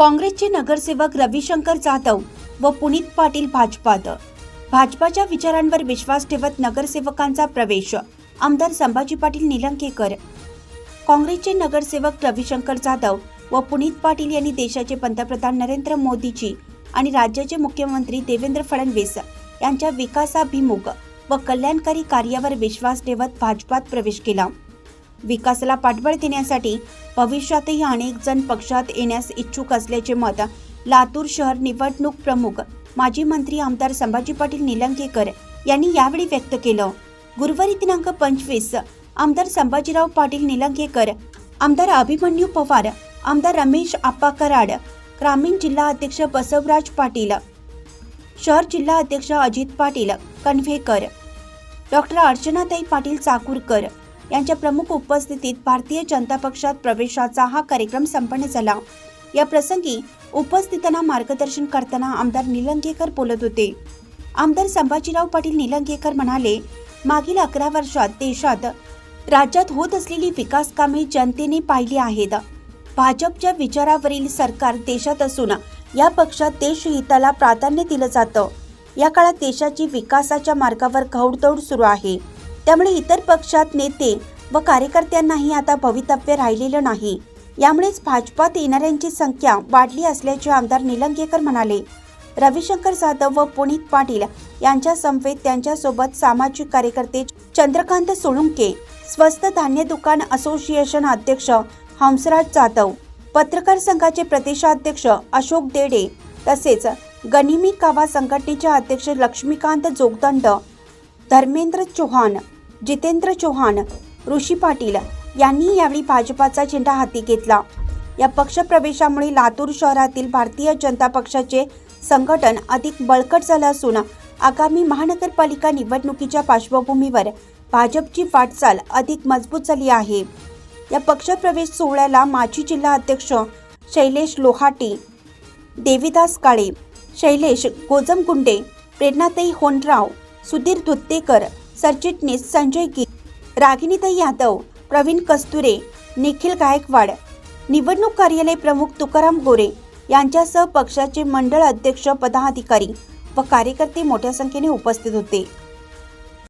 काँग्रेसचे नगरसेवक रविशंकर जाधव व पुनीत पाटील भाजपात. भाजपाच्या विचारांवर विश्वास ठेवत नगरसेवकांचा प्रवेश. आमदार संभाजी पाटील निलंगेकर. काँग्रेसचे नगरसेवक रविशंकर जाधव व पुनीत पाटील यांनी देशाचे पंतप्रधान नरेंद्र मोदीजी आणि राज्याचे मुख्यमंत्री देवेंद्र फडणवीस यांच्या विकासाभिमुख व कल्याणकारी कार्यावर विश्वास ठेवत भाजपात प्रवेश केला. विकासाला पाठबळ देण्यासाठी भविष्यातही अनेक जण पक्षात येण्यास इच्छुक असल्याचे मत लातूर शहर निवडणूक प्रमुख माजी मंत्री आमदार संभाजी पाटील निलंगेकर यांनी यावेळी व्यक्त केलं. गुरुवारी दिनांक पंचवीस आमदार संभाजीराव पाटील निलंगेकर आमदार अभिमन्यू पवार आमदार रमेश आप्पा कराड ग्रामीण जिल्हा अध्यक्ष बसवराज पाटील शहर जिल्हा अध्यक्ष अजित पाटील कणवेकर डॉक्टर अर्चनाताई पाटील चाकूरकर यांच्या प्रमुख उपस्थितीत भारतीय जनता पक्षात प्रवेशाचा हा कार्यक्रम संपन्न झाला. या प्रसंगी उपस्थितांना मार्गदर्शन करताना आमदार निलंगेकर बोलत होते. आमदार संभाजीराव पाटील निलंगेकर म्हणाले मागील अकरा वर्षात देशात राज्यात होत असलेली विकास कामे जनतेने पाहिली आहेत. भाजपच्या विचारावरील सरकार देशात असून या पक्षात देशहिताला प्राधान्य दिलं जातं. या काळात देशाची विकासाच्या मार्गावर घौडदौड सुरू आहे. त्यामुळे इतर पक्षात नेते व कार्यकर्त्यांनाही आता भवितव्य राहिलेलं नाही. यामुळेच भाजपात येणाऱ्यांची संख्या वाढली असल्याचे आमदार निलंगेकर म्हणाले. रविशंकर जाधव व पुनीत पाटील यांच्या समवेत त्यांच्यासोबत सामाजिक कार्यकर्ते चंद्रकांत सोळुंके स्वस्त धान्य दुकान असोसिएशन अध्यक्ष हंसराज जाधव पत्रकार संघाचे प्रदेशाध्यक्ष अशोक देडे तसेच गनिमी कावा संघटनेचे अध्यक्ष लक्ष्मीकांत जोगदंड धर्मेंद्र चौहान जितेंद्र चौहान ऋषी पाटील यांनी यावेळी भाजपाचा झेंडा हाती घेतला. या पक्षप्रवेशामुळे लातूर शहरातील भारतीय जनता पक्षाचे संघटन अधिक बळकट झालं असून आगामी महानगरपालिका निवडणुकीच्या पार्श्वभूमीवर भाजपची वाटचाल अधिक मजबूत झाली आहे. या पक्षप्रवेश सोहळ्याला माजी जिल्हा अध्यक्ष शैलेश लोहाटी देविदास काळे शैलेश गोजमगुंडे प्रेरणाताई होनराव सुधीर धुत्तेकर सरचिटणीस संजय गी रागिनीताई यादव प्रवीण कस्तुरे निखिल गायकवाड निवडणूक कार्यालय प्रमुख तुकाराम गोरे यांच्यासह पक्षाचे मंडळ अध्यक्ष पदाधिकारी व कार्यकर्ते मोठ्या संख्येने उपस्थित होते.